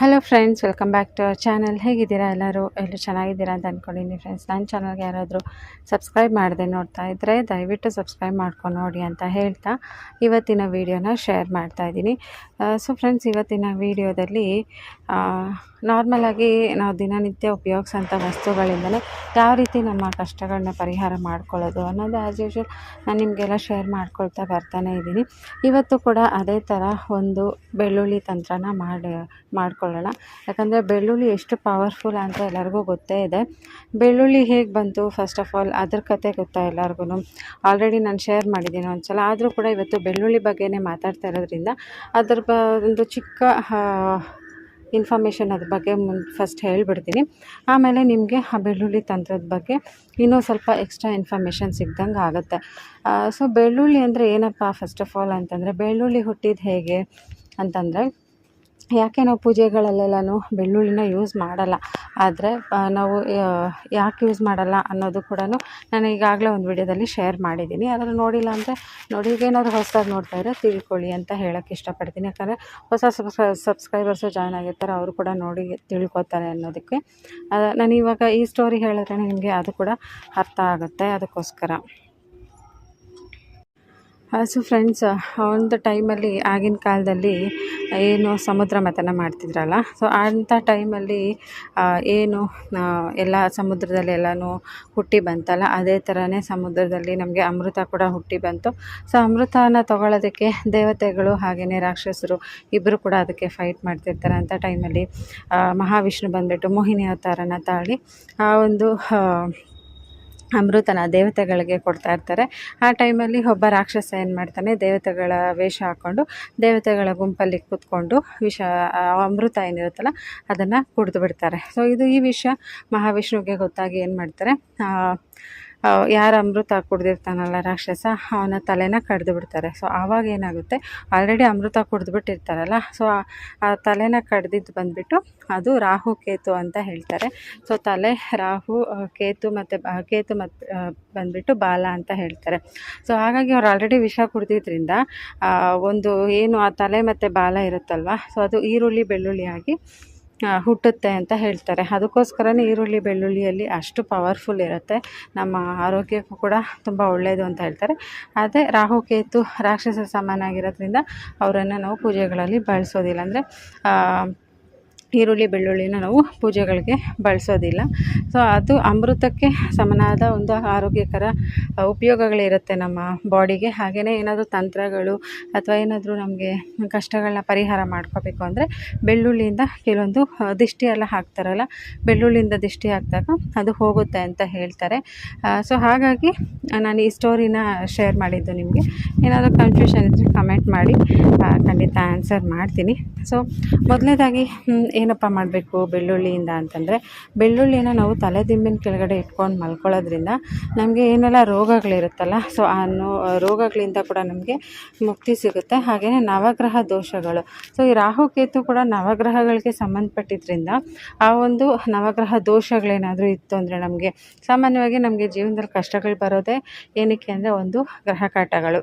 Hello friends welcome back to our channel ಹೇಗಿದ್ದೀರಾ ಎಲ್ಲರೂ? ಎಲ್ಲರೂ ಚೆನ್ನಾಗಿದ್ದೀರಾ ಅಂತ ಅಂದ್ಕೊಂಡಿದ್ದೀನಿ ಫ್ರೆಂಡ್ಸ್ ನನ್ನ ಚಾನಲ್ಗೆ ಯಾರಾದರೂ ಸಬ್ಸ್ಕ್ರೈಬ್ ಮಾಡದೆ ನೋಡ್ತಾ ಇದ್ದರೆ ದಯವಿಟ್ಟು ಸಬ್ಸ್ಕ್ರೈಬ್ ಮಾಡ್ಕೊಂಡು ನೋಡಿ ಅಂತ ಹೇಳ್ತಾ ಇವತ್ತಿನ ವೀಡಿಯೋನ ಶೇರ್ ಮಾಡ್ತಾ ಇದ್ದೀನಿ. ಸೊ ಫ್ರೆಂಡ್ಸ್ ಇವತ್ತಿನ ವೀಡಿಯೋದಲ್ಲಿ ನಾರ್ಮಲಾಗಿ ನಾವು ದಿನನಿತ್ಯ ಉಪಯೋಗ್ಸೋಂಥ ವಸ್ತುಗಳಿಂದಲೇ ಯಾವ ರೀತಿ ನಮ್ಮ ಕಷ್ಟಗಳನ್ನ ಪರಿಹಾರ ಮಾಡ್ಕೊಳ್ಳೋದು ಅನ್ನೋದು ಆ್ಯಸ್ ಯೂಶ್ವಲ್ ನಾನು ನಿಮಗೆಲ್ಲ ಶೇರ್ ಮಾಡ್ಕೊಳ್ತಾ ಬರ್ತಾನೆ ಇದ್ದೀನಿ. ಇವತ್ತು ಕೂಡ ಅದೇ ಥರ ಒಂದು ಬೆಳ್ಳುಳ್ಳಿ ತಂತ್ರನ ಮಾಡಿ, ಮಾಡ್ಕೊಳ್ಳೋಣ. ಯಾಕಂದರೆ ಬೆಳ್ಳುಳ್ಳಿ ಎಷ್ಟು ಪವರ್ಫುಲ್ ಅಂತ ಎಲ್ಲರಿಗೂ ಗೊತ್ತೇ ಇದೆ. ಬೆಳ್ಳುಳ್ಳಿ ಹೇಗೆ ಬಂತು? ಫಸ್ಟ್ ಆಫ್ ಆಲ್ ಅದ್ರ ಕತೆ ಗೊತ್ತಾ ಎಲ್ಲರಿಗೂ ಆಲ್ರೆಡಿ ನಾನು ಶೇರ್ ಮಾಡಿದ್ದೀನಿ ಒಂದು ಸಲ ಆದರೂ ಕೂಡ ಇವತ್ತು ಬೆಳ್ಳುಳ್ಳಿ ಬಗ್ಗೆನೇ ಮಾತಾಡ್ತಾ ಇರೋದ್ರಿಂದ ಅದ್ರ ಬ, ಒಂದು ಚಿಕ್ಕ ಇನ್ಫಾರ್ಮೇಷನ್ ಅದ್ರ ಬಗ್ಗೆ ಮುನ್ ಫಸ್ಟ್ ಹೇಳಿಬಿಡ್ತೀನಿ. ಆಮೇಲೆ ನಿಮಗೆ ಆ ಬೆಳ್ಳುಳ್ಳಿ ತಂತ್ರದ ಬಗ್ಗೆ ಇನ್ನೂ ಸ್ವಲ್ಪ ಎಕ್ಸ್ಟ್ರಾ ಇನ್ಫಾರ್ಮೇಷನ್ ಸಿಗ್ದಂಗೆ ಆಗುತ್ತೆ. ಸೊ ಬೆಳ್ಳುಳ್ಳಿ ಅಂದರೆ ಏನಪ್ಪ ಫಸ್ಟ್ ಆಫ್ ಆಲ್ ಅಂತಂದರೆ, ಬೆಳ್ಳುಳ್ಳಿ ಹುಟ್ಟಿದ ಹೇಗೆ ಅಂತಂದರೆ ಯಾಕೆ ನಾವು ಪೂಜೆಗಳಲ್ಲೆಲ್ಲನೂ ಬೆಳ್ಳುಳ್ಳಿನ ಯೂಸ್ ಮಾಡಲ್ಲ? ಆದರೆ ನಾವು ಯಾಕೆ ಯೂಸ್ ಮಾಡಲ್ಲ ಅನ್ನೋದು ಕೂಡ ನಾನು ಈಗಾಗಲೇ ಒಂದು ವಿಡಿಯೋದಲ್ಲಿ ಶೇರ್ ಮಾಡಿದ್ದೀನಿ. ಯಾರಾದರೂ ನೋಡಿಲ್ಲ ಅಂದರೆ ನೋಡಿ ಏನಾದರೂ ಹೊಸದಾಗಿ ನೋಡ್ತಾ ಇದ್ರೆ ತಿಳ್ಕೊಳ್ಳಿ ಅಂತ ಹೇಳೋಕ್ಕೆ ಇಷ್ಟಪಡ್ತೀನಿ. ಯಾಕಂದರೆ ಹೊಸ ಸಬ್ಸ್ಕ್ರೈ ಸಬ್ಸ್ಕ್ರೈಬರ್ಸು ಜಾಯ್ನ್ ಆಗಿರ್ತಾರೆ, ಅವರು ಕೂಡ ನೋಡಿ ತಿಳ್ಕೊತಾರೆ ಅನ್ನೋದಕ್ಕೆ. ನಾನು ಇವಾಗ ಈ ಸ್ಟೋರಿ ಹೇಳಿದ್ರೆ ನಿಮಗೆ ಅದು ಕೂಡ ಅರ್ಥ ಆಗುತ್ತೆ ಅದಕ್ಕೋಸ್ಕರ. ಸೊ ಫ್ರೆಂಡ್ಸ್ ಒಂದು ಟೈಮಲ್ಲಿ ಆಗಿನ ಕಾಲದಲ್ಲಿ ಏನು ಸಮುದ್ರ ಮಥನ ಮಾಡ್ತಿದ್ರಲ್ಲ ಸೊ ಅಂಥ ಟೈಮಲ್ಲಿ ಏನು ಎಲ್ಲ ಸಮುದ್ರದಲ್ಲಿ ಎಲ್ಲನೂ ಹುಟ್ಟಿ ಬಂತಲ್ಲ, ಅದೇ ಥರನೇ ಸಮುದ್ರದಲ್ಲಿ ನಮಗೆ ಅಮೃತ ಕೂಡ ಹುಟ್ಟಿ ಬಂತು. ಸೊ ಅಮೃತನ ತಗೊಳ್ಳೋದಕ್ಕೆ ದೇವತೆಗಳು ಹಾಗೆಯೇ ರಾಕ್ಷಸರು ಇಬ್ಬರು ಕೂಡ ಅದಕ್ಕೆ ಫೈಟ್ ಮಾಡ್ತಿರ್ತಾರೆ ಅಂಥ ಟೈಮಲ್ಲಿ ಮಹಾವಿಷ್ಣು ಬಂದುಬಿಟ್ಟು ಮೋಹಿನಿ ಅವತಾರನ ತಾಳಿ, ಆ ಒಂದು ಅಮೃತನ ದೇವತೆಗಳಿಗೆ ಕೊಡ್ತಾ ಇರ್ತಾರೆ. ಆ ಟೈಮಲ್ಲಿ ಒಬ್ಬ ರಾಕ್ಷಸ ಏನು ಮಾಡ್ತಾನೆ, ದೇವತೆಗಳ ವೇಷ ಹಾಕ್ಕೊಂಡು ದೇವತೆಗಳ ಗುಂಪಲ್ಲಿ ಕೂತ್ಕೊಂಡು ವಿಷ ಅಮೃತ ಏನಿರುತ್ತಲ್ಲ ಅದನ್ನು ಕುಡಿದು ಬಿಡ್ತಾರೆ. ಸೊ ಇದು ಈ ವಿಷಯ ಮಹಾವಿಷ್ಣುವಿಗೆ ಗೊತ್ತಾಗಿ ಏನು ಮಾಡ್ತಾರೆ ಯಾರು ಅಮೃತ ಕುಡ್ದಿರ್ತಾನಲ್ಲ ರಾಕ್ಷಸ, ಅವನ ತಲೆನ ಕಡ್ದು ಬಿಡ್ತಾರೆ. ಸೊ ಆವಾಗ ಏನಾಗುತ್ತೆ? ಆಲ್ರೆಡಿ ಅಮೃತ ಕುಡಿದ್ಬಿಟ್ಟಿರ್ತಾರಲ್ಲ ಸೊ ಆ ತಲೆನ ಕಡ್ದಿದ್ದು ಬಂದುಬಿಟ್ಟು ಅದು ರಾಹು ಕೇತು ಅಂತ ಹೇಳ್ತಾರೆ. ಸೊ ತಲೆ ರಾಹು ಕೇತು ಮತ್ತು ಕೇತು ಮತ್ತು ಬಂದುಬಿಟ್ಟು ಬಾಲ ಅಂತ ಹೇಳ್ತಾರೆ. ಸೊ ಹಾಗಾಗಿ ಅವ್ರು ಆಲ್ರೆಡಿ ವಿಷ ಕುಡ್ದಿದ್ರಿಂದ ಒಂದು ಏನು ಆ ತಲೆ ಮತ್ತು ಬಾಲ ಇರುತ್ತಲ್ವ? ಸೊ ಅದು ಈರುಳ್ಳಿ ಬೆಳ್ಳುಳ್ಳಿ ಆಗಿ ಹುಟ್ಟುತ್ತೆ ಅಂತ ಹೇಳ್ತಾರೆ. ಅದಕ್ಕೋಸ್ಕರನೇ ಈರುಳ್ಳಿ, ಬೆಳ್ಳುಳ್ಳಿಯಲ್ಲಿ ಅಷ್ಟು ಪವರ್ಫುಲ್ ಇರುತ್ತೆ. ನಮ್ಮ ಆರೋಗ್ಯಕ್ಕೂ ಕೂಡ ತುಂಬ ಒಳ್ಳೆಯದು ಅಂತ ಹೇಳ್ತಾರೆ. ಅದೇ ರಾಹು ಕೇತು ರಾಕ್ಷಸ ಸಮಾನ ಆಗಿರೋದ್ರಿಂದ ಅವರನ್ನು ನಾವು ಪೂಜೆಗಳಲ್ಲಿ ಬಳಸೋದಿಲ್ಲ. ಅಂದರೆ ಈರುಳ್ಳಿ, ಬೆಳ್ಳುಳ್ಳಿನ ನಾವು ಪೂಜೆಗಳಿಗೆ ಬಳಸೋದಿಲ್ಲ. ಸೊ ಅದು ಅಮೃತಕ್ಕೆ ಸಮನಾದ ಒಂದು ಆರೋಗ್ಯಕರ ಉಪಯೋಗಗಳಿರುತ್ತೆ ನಮ್ಮ ಬಾಡಿಗೆ. ಹಾಗೆಯೇ ಏನಾದರೂ ತಂತ್ರಗಳು ಅಥವಾ ಏನಾದರೂ ನಮಗೆ ಕಷ್ಟಗಳನ್ನ ಪರಿಹಾರ ಮಾಡ್ಕೋಬೇಕು ಅಂದರೆ ಬೆಳ್ಳುಳ್ಳಿಯಿಂದ ಕೆಲವೊಂದು ದಿಷ್ಟಿ ಎಲ್ಲ ಹಾಕ್ತಾರಲ್ಲ, ಬೆಳ್ಳುಳ್ಳಿಯಿಂದ ದಿಷ್ಟಿ ಹಾಕಿದಾಗ ಅದು ಹೋಗುತ್ತೆ ಅಂತ ಹೇಳ್ತಾರೆ. ಸೊ ಹಾಗಾಗಿ ನಾನು ಈ ಸ್ಟೋರಿನ ಶೇರ್ ಮಾಡಿದ್ದು ನಿಮಗೆ. ಏನಾದರೂ ಕನ್ಫ್ಯೂಷನ್ ಇದ್ದರೆ ಕಮೆಂಟ್ ಮಾಡಿ. ಖಂಡಿತ ಆನ್ಸರ್ ಮಾಡ್ತೀನಿ. ಸೊ ಮೊದಲನೇದಾಗಿ ಏನಪ್ಪ ಮಾಡಬೇಕು ಬೆಳ್ಳುಳ್ಳಿಯಿಂದ ಅಂತಂದರೆ, ಬೆಳ್ಳುಳ್ಳಿನ ನಾವು ತಲೆದಿಂಬಿನ ಕೆಳಗಡೆ ಇಟ್ಕೊಂಡು ಮಲ್ಕೊಳ್ಳೋದ್ರಿಂದ ನಮಗೆ ಏನೆಲ್ಲ ರೋಗಗಳಿರುತ್ತಲ್ಲ ಸೊ ಆ ನೋ, ರೋಗಗಳಿಂದ ಕೂಡ ನಮಗೆ ಮುಕ್ತಿ ಸಿಗುತ್ತೆ. ಹಾಗೆಯೇ ನವಗ್ರಹ ದೋಷಗಳು. ಸೊ ಈ ರಾಹುಕೇತು ಕೂಡ ನವಗ್ರಹಗಳಿಗೆ ಸಂಬಂಧಪಟ್ಟಿದ್ದರಿಂದ ಆ ಒಂದು ನವಗ್ರಹ ದೋಷಗಳೇನಾದರೂ ಇತ್ತು ಅಂದರೆ ನಮಗೆ ಸಾಮಾನ್ಯವಾಗಿ ನಮಗೆ ಜೀವನದಲ್ಲಿ ಕಷ್ಟಗಳು ಬರೋದೇ ಏನಕ್ಕೆ ಅಂದರೆ ಒಂದು ಗ್ರಹ ಕಾಟಗಳು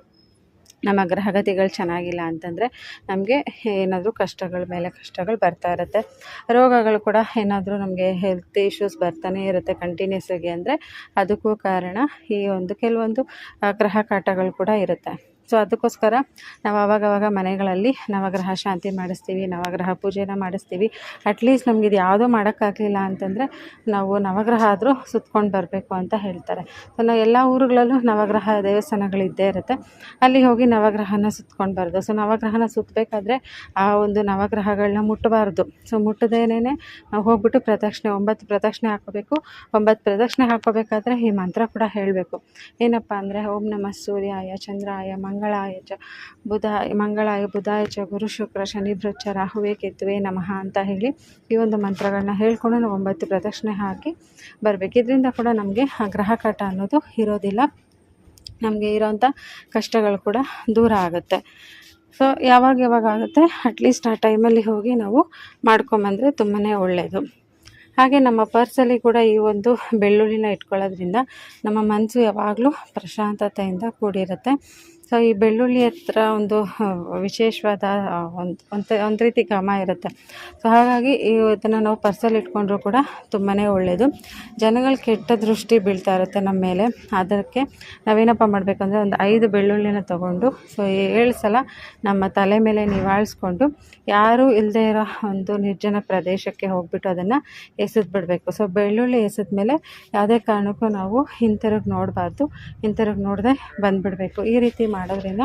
ನಮ್ಮ ಗ್ರಹಗತಿಗಳು ಚೆನ್ನಾಗಿಲ್ಲ ಅಂತಂದರೆ ನಮಗೆ ಏನಾದರೂ ಕಷ್ಟಗಳ ಮೇಲೆ ಕಷ್ಟಗಳು ಬರ್ತಾ ಇರುತ್ತೆ. ರೋಗಗಳು ಕೂಡ ಏನಾದರೂ ನಮಗೆ ಹೆಲ್ತ್ ಇಶ್ಯೂಸ್ ಬರ್ತಾನೆ ಇರುತ್ತೆ ಕಂಟಿನ್ಯೂಸ್ ಆಗಿ ಅಂದರೆ ಅದಕ್ಕೂ ಕಾರಣ ಈ ಒಂದು ಕೆಲವೊಂದು ಗ್ರಹ ಕಾಟಗಳು ಕೂಡ ಇರುತ್ತೆ. ಸೊ ಅದಕ್ಕೋಸ್ಕರ ನಾವು ಅವಾಗವಾಗ ಮನೆಗಳಲ್ಲಿ ನವಗ್ರಹ ಶಾಂತಿ ಮಾಡಿಸ್ತೀವಿ, ನವಗ್ರಹ ಪೂಜೆನ ಮಾಡಿಸ್ತೀವಿ. ಅಟ್ಲೀಸ್ಟ್ ನಮ್ಗೆ ಇದು ಯಾವುದೂ ಮಾಡೋಕ್ಕಾಗಲಿಲ್ಲ ಅಂತಂದರೆ ನಾವು ನವಗ್ರಹ ಆದರೂ ಸುತ್ಕೊಂಡು ಬರಬೇಕು ಅಂತ ಹೇಳ್ತಾರೆ. ಸೊ ನಾವು ಎಲ್ಲ ಊರುಗಳಲ್ಲೂ ನವಗ್ರಹ ದೇವಸ್ಥಾನಗಳಿದ್ದೇ ಇರುತ್ತೆ. ಅಲ್ಲಿ ಹೋಗಿ ನವಗ್ರಹನ ಸುತ್ಕೊಂಡು ಬರೋದು. ಸೊ ನವಗ್ರಹನ ಸುತ್ತಬೇಕಾದ್ರೆ ಆ ಒಂದು ನವಗ್ರಹಗಳನ್ನ ಮುಟ್ಟಬಾರ್ದು ಸೊ ಮುಟ್ಟದೇನೇ ನಾವು ಹೋಗ್ಬಿಟ್ಟು ಪ್ರದಕ್ಷಿಣೆ, ಒಂಬತ್ತು ಪ್ರದಕ್ಷಿಣೆ ಹಾಕೋಬೇಕು ಒಂಬತ್ತು ಪ್ರದಕ್ಷಿಣೆ ಹಾಕೋಬೇಕಾದ್ರೆ ಈ ಮಂತ್ರ ಕೂಡ ಹೇಳಬೇಕು. ಏನಪ್ಪ ಅಂದರೆ, ಓಂ ನಮಃ ಸೂರ್ಯಾಯ, ಚಂದ್ರಾಯ, ಮಂಗ ಮಂಗಳಾಯ ಚ ಮಂಗಳಾಯ ಬುಧಾಯ ಚ ಗುರು ಶುಕ್ರ ಶನಿ ಬೃಚ್ಚ ರಾಹುವೇ ಕೆತ್ತುವೆ ನಮಃ ಅಂತ ಹೇಳಿ ಈ ಒಂದು ಮಂತ್ರಗಳನ್ನ ಹೇಳ್ಕೊಂಡು ನಾವು ಒಂಬತ್ತು ಪ್ರದಕ್ಷಿಣೆ ಹಾಕಿ ಬರಬೇಕು. ಇದರಿಂದ ಕೂಡ ನಮಗೆ ಗ್ರಹಕಟ ಅನ್ನೋದು ಇರೋದಿಲ್ಲ. ನಮಗೆ ಇರೋಂಥ ಕಷ್ಟಗಳು ಕೂಡ ದೂರ ಆಗುತ್ತೆ. ಸೊ ಯಾವಾಗ ಯಾವಾಗ ಆಗುತ್ತೆ? ಅಟ್ಲೀಸ್ಟ್ ಆ ಟೈಮಲ್ಲಿ ಹೋಗಿ ನಾವು ಮಾಡ್ಕೊಂಬಂದರೆ ತುಂಬಾ ಒಳ್ಳೆಯದು ಹಾಗೆ ನಮ್ಮ ಪರ್ಸಲ್ಲಿ ಕೂಡ ಈ ಒಂದು ಬೆಳ್ಳುಳ್ಳಿನ ಇಟ್ಕೊಳ್ಳೋದ್ರಿಂದ ನಮ್ಮ ಮನಸ್ಸು ಯಾವಾಗಲೂ ಪ್ರಶಾಂತತೆಯಿಂದ ಕೂಡಿರುತ್ತೆ. ಸೊ ಈ ಬೆಳ್ಳುಳ್ಳಿ ಹತ್ರ ಒಂದು ವಿಶೇಷವಾದ ಒಂದು ಒಂದು ರೀತಿ ಘಮ ಇರುತ್ತೆ. ಸೊ ಹಾಗಾಗಿ ಇದನ್ನು ನಾವು ಪರ್ಸಲ್ಲಿ ಇಟ್ಕೊಂಡ್ರೂ ಕೂಡ ತುಂಬಾ ಒಳ್ಳೆಯದು ಜನಗಳು ಕೆಟ್ಟ ದೃಷ್ಟಿ ಬೀಳ್ತಾ ಇರುತ್ತೆ ನಮ್ಮ ಮೇಲೆ. ಅದಕ್ಕೆ ನಾವೇನಪ್ಪ ಮಾಡಬೇಕಂದ್ರೆ ಒಂದು ಐದು ಬೆಳ್ಳುಳ್ಳಿನ ತೊಗೊಂಡು, ಸೊ ಏಳು ಸಲ ನಮ್ಮ ತಲೆ ಮೇಲೆ ನಿವಾಳಿಸ್ಕೊಂಡು, ಯಾರೂ ಇಲ್ಲದೆ ಇರೋ ಒಂದು ನಿರ್ಜನ ಪ್ರದೇಶಕ್ಕೆ ಹೋಗ್ಬಿಟ್ಟು ಅದನ್ನು ಎಸೆದು ಬಿಡಬೇಕು ಸೊ ಬೆಳ್ಳುಳ್ಳಿ ಎಸೆದ ಮೇಲೆ ಯಾವುದೇ ಕಾರಣಕ್ಕೂ ನಾವು ಹಿಂತಿರುಗಿ ನೋಡಬಾರ್ದು. ಹಿಂತಿರುಗಿ ನೋಡದೆ ಬಂದುಬಿಡಬೇಕು. ಈ ರೀತಿ ಮಾಡೋದ್ರಿಂದ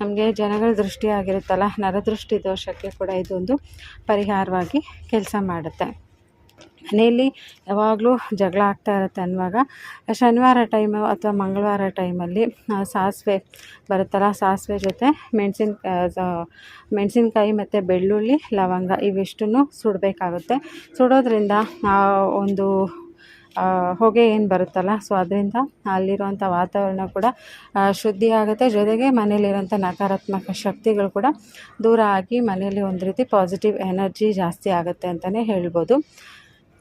ನಮಗೆ ಜನಗಳ ದೃಷ್ಟಿ ಆಗಿರುತ್ತಲ್ಲ, ನರದೃಷ್ಟಿ ದೋಷಕ್ಕೆ ಕೂಡ ಇದೊಂದು ಪರಿಹಾರವಾಗಿ ಕೆಲಸ ಮಾಡುತ್ತೆ. ಮನೆಯಲ್ಲಿ ಯಾವಾಗಲೂ ಜಗಳ ಆಗ್ತಾ ಇರುತ್ತೆ ಅನ್ನುವಾಗ, ಶನಿವಾರ ಟೈಮು ಅಥವಾ ಮಂಗಳವಾರ ಟೈಮಲ್ಲಿ ಸಾಸಿವೆ ಬರುತ್ತಲ್ಲ, ಸಾಸಿವೆ ಜೊತೆ ಮೆಣಸಿನ ಮೆಣಸಿನ್ಕಾಯಿ ಮತ್ತು ಬೆಳ್ಳುಳ್ಳಿ, ಲವಂಗ ಇವಿಷ್ಟನ್ನು ಸುಡಬೇಕಾಗುತ್ತೆ. ಸುಡೋದ್ರಿಂದ ಒಂದು ಹೊಗೆ ಏನು ಬರುತ್ತಲ್ಲ ಸೊ ಅದರಿಂದ ಅಲ್ಲಿರುವಂಥ ವಾತಾವರಣ ಕೂಡ ಶುದ್ಧಿ ಆಗುತ್ತೆ. ಜೊತೆಗೆ ಮನೇಲಿರೋಂಥ ನಕಾರಾತ್ಮಕ ಶಕ್ತಿಗಳು ಕೂಡ ದೂರ ಆಗಿ ಮನೆಯಲ್ಲಿ ಒಂದು ರೀತಿ ಪಾಸಿಟಿವ್ ಎನರ್ಜಿ ಜಾಸ್ತಿ ಆಗುತ್ತೆ ಅಂತಲೇ ಹೇಳ್ಬೋದು.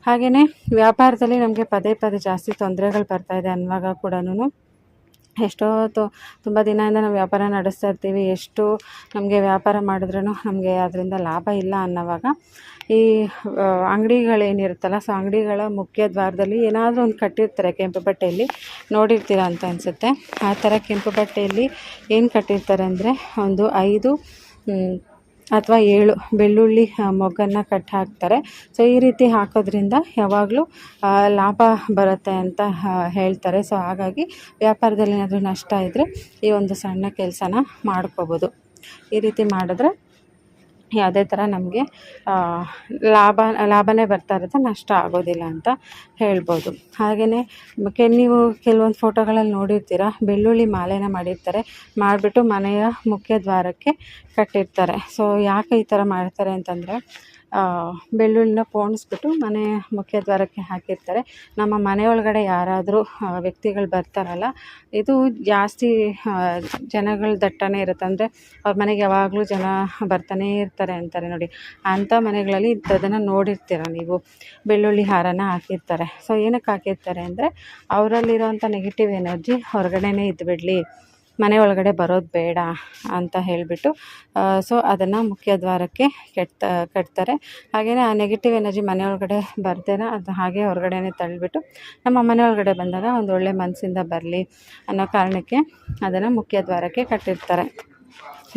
ಹಾಗೆಯೇ ವ್ಯಾಪಾರದಲ್ಲಿ ನಮಗೆ ಪದೇ ಪದೇ ಜಾಸ್ತಿ ತೊಂದರೆಗಳು ಬರ್ತಾ ಇದೆ ಅನ್ನುವಾಗ ಕೂಡ ಎಷ್ಟೋ ತುಂಬ ದಿನದಿಂದ ನಾವು ವ್ಯಾಪಾರ ನಡೆಸ್ತಾ ಇರ್ತೀವಿ. ಎಷ್ಟು ನಮಗೆ ವ್ಯಾಪಾರ ಮಾಡಿದ್ರೂ ನಮಗೆ ಅದರಿಂದ ಲಾಭ ಇಲ್ಲ ಅನ್ನೋವಾಗ ಈ ಅಂಗಡಿಗಳೇನಿರುತ್ತಲ್ಲ, ಸೊ ಅಂಗಡಿಗಳ ಮುಖ್ಯ ದ್ವಾರದಲ್ಲಿ ಏನಾದರೂ ಒಂದು ಕಟ್ಟಿರ್ತಾರೆ ಕೆಂಪು ಬಟ್ಟೆಯಲ್ಲಿ. ನೋಡಿರ್ತೀರ ಅಂತ ಅನಿಸುತ್ತೆ. ಆ ಥರ ಕೆಂಪು ಬಟ್ಟೆಯಲ್ಲಿ ಏನು ಕಟ್ಟಿರ್ತಾರೆ ಅಂದರೆ, ಒಂದು ಐದು ಅಥವಾ ಏಳು ಬೆಳ್ಳುಳ್ಳಿ ಮೊಗ್ಗನ್ನು ಕಟ್ ಹಾಕ್ತಾರೆ. ಸೊ ಈ ರೀತಿ ಹಾಕೋದ್ರಿಂದ ಯಾವಾಗಲೂ ಲಾಭ ಬರುತ್ತೆ ಅಂತ ಹೇಳ್ತಾರೆ. ಸೊ ಹಾಗಾಗಿ ವ್ಯಾಪಾರದಲ್ಲಿ ಏನಾದರೂ ನಷ್ಟ ಇದ್ದರೆ ಈ ಒಂದು ಸಣ್ಣ ಕೆಲಸನ ಮಾಡ್ಕೋಬೋದು. ಈ ರೀತಿ ಮಾಡಿದ್ರೆ ಯಾವುದೇ ಥರ ನಮಗೆ ಲಾಭ ಲಾಭವೇ ಬರ್ತಾ ಇರುತ್ತೆ, ನಷ್ಟ ಆಗೋದಿಲ್ಲ ಅಂತ ಹೇಳ್ಬೋದು. ಹಾಗೆಯೇ ಕೆ, ನೀವು ಕೆಲವೊಂದು ಫೋಟೋಗಳಲ್ಲಿ ನೋಡಿರ್ತೀರ, ಬೆಳ್ಳುಳ್ಳಿ ಮಾಲೆನ ಮಾಡಿರ್ತಾರೆ, ಮಾಡಿಬಿಟ್ಟು ಮನೆಯ ಮುಖ್ಯ ದ್ವಾರಕ್ಕೆ ಕಟ್ಟಿರ್ತಾರೆ. ಸೊ ಯಾಕೆ ಈ ಥರ ಮಾಡ್ತಾರೆ ಅಂತಂದರೆ ಬೆಳ್ಳುಳ್ಳಿನ ಪೋಣಿಸ್ಬಿಟ್ಟು ಮನೆ ಮುಖ್ಯ ದ್ವಾರಕ್ಕೆ ಹಾಕಿರ್ತಾರೆ. ನಮ್ಮ ಮನೆ ಒಳಗಡೆ ಯಾರಾದರೂ ವ್ಯಕ್ತಿಗಳು ಬರ್ತಾರಲ್ಲ, ಇದು ಜಾಸ್ತಿ ಜನಗಳ ದಟ್ಟಣೆ ಇರುತ್ತೆ. ಅಂದರೆ ಅವ್ರ ಮನೆಗೆ ಯಾವಾಗಲೂ ಜನ ಬರ್ತಾನೇ ಇರ್ತಾರೆ ಅಂತಾರೆ ನೋಡಿ. ಅಂಥ ಮನೆಗಳಲ್ಲಿ ಇಂಥದ್ದನ್ನು ನೋಡಿರ್ತೀರ ನೀವು. ಬೆಳ್ಳುಳ್ಳಿ ಹಾರನ ಹಾಕಿರ್ತಾರೆ. ಸೊ ಏನಕ್ಕೆ ಹಾಕಿರ್ತಾರೆ ಅಂದರೆ ಅವರಲ್ಲಿರೋಂಥ ನೆಗೆಟಿವ್ ಎನರ್ಜಿ ಹೊರಗಡೆನೇ ಇದ್ದುಬಿಡ್ಲಿ ಮನೆ ಒಳಗಡೆ ಬರೋದು ಬೇಡ ಅಂತ ಹೇಳಿಬಿಟ್ಟು ಸೊ ಅದನ್ನು ಮುಖ್ಯ ದ್ವಾರಕ್ಕೆ ಕೆಟ್ಟ, ಕಟ್ತಾರೆ. ಹಾಗೆಯೇ ಆ ನೆಗೆಟಿವ್ ಎನರ್ಜಿ ಮನೆ ಒಳಗಡೆ ಬರ್ತೇನ ಅದು ಹಾಗೆ ಹೊರಗಡೆನೇ ತಳ್ಳಿಬಿಟ್ಟು ನಮ್ಮ ಮನೆ ಒಳಗಡೆ ಬಂದಾಗ ಒಂದು ಒಳ್ಳೆ ಮನಸ್ಸಿಂದ ಬರಲಿ ಅನ್ನೋ ಕಾರಣಕ್ಕೆ ಅದನ್ನು ಮುಖ್ಯ ದ್ವಾರಕ್ಕೆ ಕಟ್ಟಿರ್ತಾರೆ.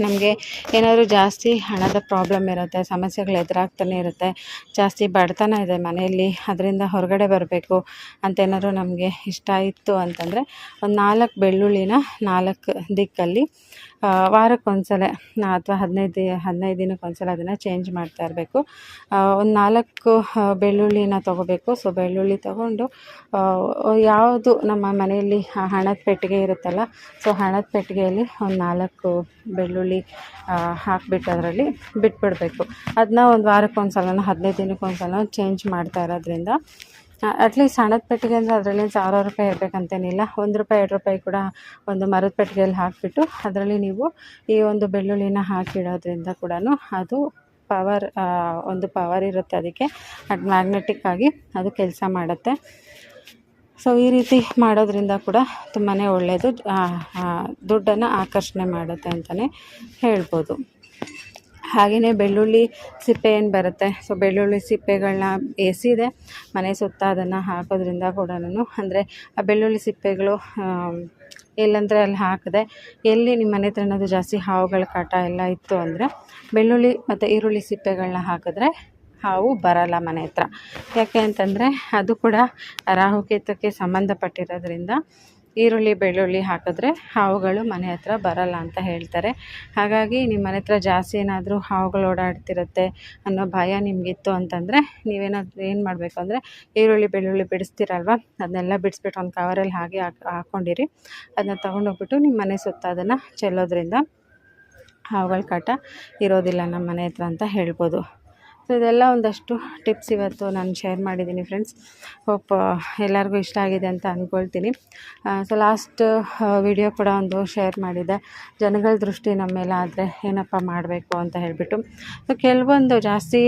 ನಮಗೆ ಏನಾದರೂ ಜಾಸ್ತಿ ಹಣದ ಪ್ರಾಬ್ಲಮ್ ಇರುತ್ತೆ, ಸಮಸ್ಯೆಗಳು ಎದುರಾಗ್ತಾನೆ ಇರುತ್ತೆ, ಜಾಸ್ತಿ ಬಡತನ ಇದೆ ಮನೆಯಲ್ಲಿ, ಅದರಿಂದ ಹೊರಗಡೆ ಬರಬೇಕು ಅಂತ ಏನಾದ್ರು ನಮಗೆ ಇಷ್ಟ ಇತ್ತು ಅಂತಂದರೆ ಒಂದು ನಾಲ್ಕು ಬೆಳ್ಳುಳ್ಳಿನ ನಾಲ್ಕು ದಿಕ್ಕಲ್ಲಿ ವಾರಕ್ಕೊಂದ್ಸಲ ಅಥವಾ ಹದಿನೈದು ದಿ, ಹದಿನೈದು ದಿನಕ್ಕೊಂದ್ಸಲ ಅದನ್ನು ಚೇಂಜ್ ಮಾಡ್ತಾ ಇರಬೇಕು. ಒಂದು ನಾಲ್ಕು ಬೆಳ್ಳುಳ್ಳಿನ ತೊಗೋಬೇಕು. ಸೊ ಬೆಳ್ಳುಳ್ಳಿ ತೊಗೊಂಡು ಯಾವುದು ನಮ್ಮ ಮನೆಯಲ್ಲಿ ಹಣದ ಪೆಟ್ಟಿಗೆ ಇರುತ್ತಲ್ಲ ಸೊ ಹಣದ ಪೆಟ್ಟಿಗೆಯಲ್ಲಿ ಒಂದು ನಾಲ್ಕು ಬೆಳ್ಳುಳ್ಳಿ ಹಾಕಿಬಿಟ್ಟು ಅದರಲ್ಲಿ ಬಿಟ್ಬಿಡಬೇಕು. ಅದನ್ನ ಒಂದು ವಾರಕ್ಕೊಂದು ಸಲನೋ ಹದಿನೈದು ದಿನಕ್ಕೊಂದು ಸಲ ಚೇಂಜ್ ಮಾಡ್ತಾ ಇರೋದ್ರಿಂದ ಅಟ್ಲೀಸ್ಟ್ ಹಣದ ಪೆಟ್ಟಿಗೆ ಅಂದರೆ ಅದರಲ್ಲಿ ಸಾವಿರಾರು ರೂಪಾಯಿ ಇರಬೇಕಂತೇನಿಲ್ಲ. ಒಂದು ರೂಪಾಯಿ, ಎರಡು ರೂಪಾಯಿ ಕೂಡ ಒಂದು ಮರದ ಪೆಟ್ಟಿಗೆಯಲ್ಲಿ ಹಾಕಿಬಿಟ್ಟು ಅದರಲ್ಲಿ ನೀವು ಈ ಒಂದು ಬೆಳ್ಳುಳ್ಳಿನ ಹಾಕಿಡೋದ್ರಿಂದ ಕೂಡ ಅದು ಪವರ್ ಒಂದು ಪವರ್ ಇರುತ್ತೆ ಅದಕ್ಕೆ. ಅದು ಮ್ಯಾಗ್ನೆಟಿಕ್ ಆಗಿ ಅದು ಕೆಲಸ ಮಾಡುತ್ತೆ. ಸೊ ಈ ರೀತಿ ಮಾಡೋದ್ರಿಂದ ಕೂಡ ತುಂಬಾ ಒಳ್ಳೆಯದು ದುಡ್ಡನ್ನು ಆಕರ್ಷಣೆ ಮಾಡುತ್ತೆ ಅಂತಲೇ ಹೇಳ್ಬೋದು. ಹಾಗೆಯೇ ಬೆಳ್ಳುಳ್ಳಿ ಸಿಪ್ಪೆ ಏನು ಬರುತ್ತೆ? ಸೊ ಬೆಳ್ಳುಳ್ಳಿ ಸಿಪ್ಪೆಗಳನ್ನ ಎಸಿದೆ. ಮನೆ ಸುತ್ತ ಅದನ್ನು ಹಾಕೋದ್ರಿಂದ ಕೂಡ ಅಂದರೆ ಆ ಬೆಳ್ಳುಳ್ಳಿ ಸಿಪ್ಪೆಗಳು ಎಲ್ಲಂದರೆ ಅಲ್ಲಿ ಹಾಕಿದೆ ಎಲ್ಲಿ ನಿಮ್ಮ ಮನೆ ಹತ್ರ ಏನಾದರೂ ಜಾಸ್ತಿ ಹಾವುಗಳ ಕಾಟ ಎಲ್ಲ ಇತ್ತು ಅಂದರೆ ಬೆಳ್ಳುಳ್ಳಿ ಮತ್ತು ಈರುಳ್ಳಿ ಸಿಪ್ಪೆಗಳನ್ನ ಹಾಕಿದ್ರೆ ಹಾವು ಬರಲ್ಲ ಮನೆ ಹತ್ರ. ಯಾಕೆ ಅಂತಂದರೆ ಅದು ಕೂಡ ರಾಹುಕೇತುಕ್ಕೆ ಸಂಬಂಧಪಟ್ಟಿರೋದ್ರಿಂದ ಈರುಳ್ಳಿ, ಬೆಳ್ಳುಳ್ಳಿ ಹಾಕಿದ್ರೆ ಹಾವುಗಳು ಮನೆ ಹತ್ರ ಬರಲ್ಲ ಅಂತ ಹೇಳ್ತಾರೆ. ಹಾಗಾಗಿ ನಿಮ್ಮ ಮನೆ ಹತ್ರ ಜಾಸ್ತಿ ಏನಾದರೂ ಹಾವುಗಳು ಓಡಾಡ್ತಿರುತ್ತೆ ಅನ್ನೋ ಭಯ ನಿಮಗಿತ್ತು ಅಂತಂದರೆ ನೀವೇನಾದ್ರು ಏನು ಮಾಡಬೇಕು ಅಂದರೆ ಈರುಳ್ಳಿ, ಬೆಳ್ಳುಳ್ಳಿ ಬಿಡಿಸ್ತೀರಲ್ವ? ಅದನ್ನೆಲ್ಲ ಬಿಡಿಸ್ಬಿಟ್ಟು ಒಂದು ಕವರಲ್ಲಿ ಹಾಗೆ ಹಾಕಿ ಹಾಕ್ಕೊಂಡಿರಿ ಅದನ್ನ ತೊಗೊಂಡೋಗ್ಬಿಟ್ಟು ನಿಮ್ಮ ಮನೆ ಸುತ್ತ ಅದನ್ನು ಚೆಲ್ಲೋದ್ರಿಂದ ಹಾವುಗಳ ಕಾಟ ಇರೋದಿಲ್ಲ ನಮ್ಮ ಮನೆ ಹತ್ರ ಅಂತ ಹೇಳ್ಬೋದು. ಸೊ ಇದೆಲ್ಲ ಒಂದಷ್ಟು ಟಿಪ್ಸ್ ಇವತ್ತು ನಾನು ಶೇರ್ ಮಾಡಿದ್ದೀನಿ ಫ್ರೆಂಡ್ಸ್ ಹೋಪ್ ಎಲ್ಲರಿಗೂ ಇಷ್ಟ ಆಗಿದೆ ಅಂತ ಅಂದ್ಕೊಳ್ತೀನಿ ಸೊ ಲಾಸ್ಟ್ ವಿಡಿಯೋ ಕೂಡ ಒಂದು ಶೇರ್ ಮಾಡಿದ್ದೆ ಜನಗಳ ದೃಷ್ಟಿ ನಮ್ಮ ಮೇಲೆ ಆದರೆ ಏನಪ್ಪ ಮಾಡಬೇಕು ಅಂತ ಹೇಳಿಬಿಟ್ಟು. ಸೊ ಕೆಲವೊಂದು ಜಾಸ್ತಿ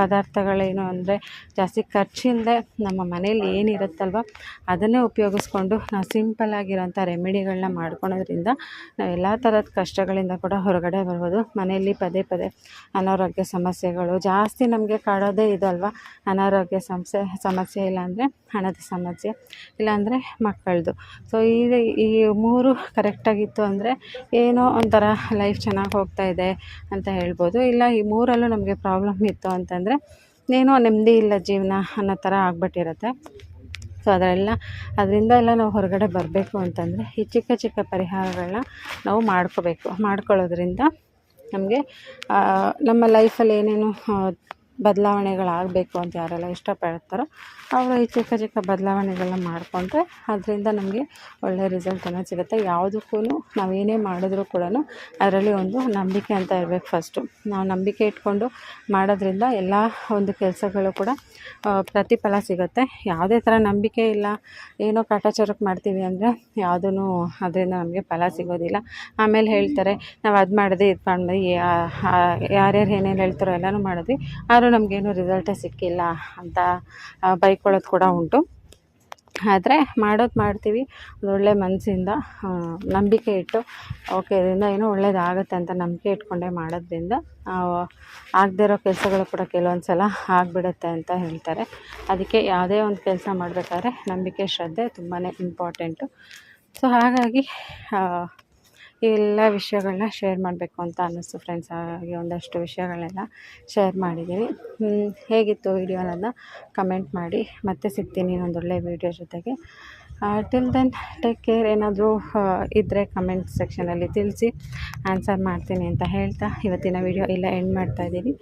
ಪದಾರ್ಥಗಳೇನು ಅಂದರೆ ಜಾಸ್ತಿ ಖರ್ಚಿಂದ ನಮ್ಮ ಮನೇಲಿ ಏನಿರುತ್ತಲ್ವ, ಅದನ್ನೇ ಉಪಯೋಗಿಸ್ಕೊಂಡು ನಾವು ಸಿಂಪಲ್ ಆಗಿರೋಂಥ ರೆಮಿಡಿಗಳನ್ನ ಮಾಡ್ಕೊಳೋದ್ರಿಂದ ನಾವು ಎಲ್ಲ ಥರದ ಕಷ್ಟಗಳಿಂದ ಕೂಡ ಹೊರಗಡೆ ಬರ್ಬೋದು. ಮನೆಯಲ್ಲಿ ಪದೇ ಪದೇ ಅನಾರೋಗ್ಯ ಸಮಸ್ಯೆಗಳು ಜಾಸ್ತಿ ನಮಗೆ ಕಾಡೋದೇ ಇದಲ್ವ? ಅನಾರೋಗ್ಯ ಸಮಸ್ಯೆ ಸಮಸ್ಯೆ ಇಲ್ಲಾಂದರೆ ಹಣದ ಸಮಸ್ಯೆ ಇಲ್ಲಾಂದರೆ ಮಕ್ಕಳದು. ಸೊ ಈ ಈ ಮೂರು ಕರೆಕ್ಟಾಗಿತ್ತು ಅಂದರೆ ಏನೋ ಒಂಥರ ಲೈಫ್ ಚೆನ್ನಾಗಿ ಹೋಗ್ತಾ ಇದೆ ಅಂತ ಹೇಳ್ಬೋದು. ಇಲ್ಲ, ಈ ಮೂರಲ್ಲೂ ನಮಗೆ ಪ್ರಾಬ್ಲಮ್ ಇತ್ತು ಅಂತಂದರೆ ಏನೋ ನೆಮ್ಮದಿ ಇಲ್ಲ ಜೀವನ ಅನ್ನೋ ಥರ ಆಗ್ಬಿಟ್ಟಿರುತ್ತೆ. ಸೊ ಅದರೆಲ್ಲ ಅದರಿಂದ ಎಲ್ಲ ನಾವು ಹೊರಗಡೆ ಬರಬೇಕು ಅಂತಂದರೆ ಈ ಚಿಕ್ಕ ಚಿಕ್ಕ ಪರಿಹಾರಗಳನ್ನ ನಾವು ಮಾಡ್ಕೋಬೇಕು, ಮಾಡ್ಕೊಳ್ಳೋದ್ರಿಂದ ನಮಗೆ ನಮ್ಮ ಲೈಫಲ್ಲಿ ಏನೇನು ಬದಲಾವಣೆಗಳಾಗಬೇಕು ಅಂತ ಯಾರೆಲ್ಲ ಇಷ್ಟಪಡ್ತಾರೋ ಅವರು ಈ ಚಿಕ್ಕ ಚಿಕ್ಕ ಬದಲಾವಣೆಗಳನ್ನ ಮಾಡಿಕೊಂಡ್ರೆ ಅದರಿಂದ ನಮಗೆ ಒಳ್ಳೆಯ ರಿಸಲ್ಟ್ ಅನ್ನೋದು ಸಿಗುತ್ತೆ. ಯಾವುದಕ್ಕೂ ನಾವು ಏನೇ ಮಾಡಿದ್ರೂ ಕೂಡ ಅದರಲ್ಲಿ ಒಂದು ನಂಬಿಕೆ ಅಂತ ಇರಬೇಕು ಫಸ್ಟು ನಾವು ನಂಬಿಕೆ ಇಟ್ಕೊಂಡು ಮಾಡೋದ್ರಿಂದ ಎಲ್ಲ ಒಂದು ಕೆಲಸಗಳು ಕೂಡ ಪ್ರತಿಫಲ ಸಿಗುತ್ತೆ. ಯಾವುದೇ ಥರ ನಂಬಿಕೆ ಇಲ್ಲ, ಏನೋ ಕಾಟಾಚಾರಕ್ಕೆ ಮಾಡ್ತೀವಿ ಅಂದರೆ ಯಾವುದೂ ಅದರಿಂದ ನಮಗೆ ಫಲ ಸಿಗೋದಿಲ್ಲ. ಆಮೇಲೆ ಹೇಳ್ತಾರೆ, ನಾವು ಅದು ಮಾಡಿದೆ ಇದು ಮಾಡಿದ್ವಿ ಯಾರ್ಯಾರು ಏನೇನು ಹೇಳ್ತಾರೋ ಎಲ್ಲನೂ ಮಾಡಿದ್ವಿ. ಆದರೂ ನಮಗೇನು ರಿಸಲ್ಟೇ ಸಿಕ್ಕಿಲ್ಲ ಅಂತ ಬೈಕೊಳ್ಳೋದು ಕೂಡ ಉಂಟು. ಆದರೆ ಮಾಡೋದು ಮಾಡ್ತೀವಿ. ಒಳ್ಳೆ ಮನಸ್ಸಿಂದ ನಂಬಿಕೆ ಇಟ್ಟು ಓಕೆ ಇದರಿಂದ ಏನೋ ಒಳ್ಳೇದಾಗುತ್ತೆ ಅಂತ ನಂಬಿಕೆ ಇಟ್ಕೊಂಡೇ ಮಾಡೋದ್ರಿಂದ ಆಗದೇ ಇರೋ ಕೆಲಸಗಳು ಕೂಡ ಕೆಲವೊಂದು ಸಲ ಆಗಿಬಿಡುತ್ತೆ ಅಂತ ಹೇಳ್ತಾರೆ. ಅದಕ್ಕೆ ಯಾವುದೇ ಒಂದು ಕೆಲಸ ಮಾಡಬೇಕಾದ್ರೆ ನಂಬಿಕೆ, ಶ್ರದ್ಧೆ ತುಂಬಾ ಇಂಪಾರ್ಟೆಂಟು ಸೊ ಹಾಗಾಗಿ ಎಲ್ಲ ವಿಷಯಗಳನ್ನ ಶೇರ್ ಮಾಡಬೇಕು ಅಂತ ಅನ್ನಿಸ್ತು ಫ್ರೆಂಡ್ಸ್ ಹಾಗಾಗಿ ಒಂದಷ್ಟು ವಿಷಯಗಳನ್ನೆಲ್ಲ ಶೇರ್ ಮಾಡಿದ್ದೀವಿ. ಹೇಗಿತ್ತು ವೀಡಿಯೋ ಅನ್ನೋದನ್ನ ಕಮೆಂಟ್ ಮಾಡಿ. ಮತ್ತೆ ಸಿಗ್ತೀನಿ ಇನ್ನೊಂದೊಳ್ಳೆ ವಿಡಿಯೋ ಜೊತೆಗೆ. ಟಿಲ್ ದೆನ್ ಟೇಕ್ ಕೇರ್ ಏನಾದರೂ ಇದ್ದರೆ ಕಮೆಂಟ್ ಸೆಕ್ಷನಲ್ಲಿ ತಿಳಿಸಿ ಆನ್ಸರ್ ಮಾಡ್ತೀನಿ ಅಂತ ಹೇಳ್ತಾ ಇವತ್ತಿನ ವಿಡಿಯೋ ಇಲ್ಲ ಎಂಡ್ ಮಾಡ್ತಾ ಇದ್ದೀನಿ.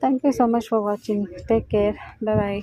Thank you so much for watching take care bye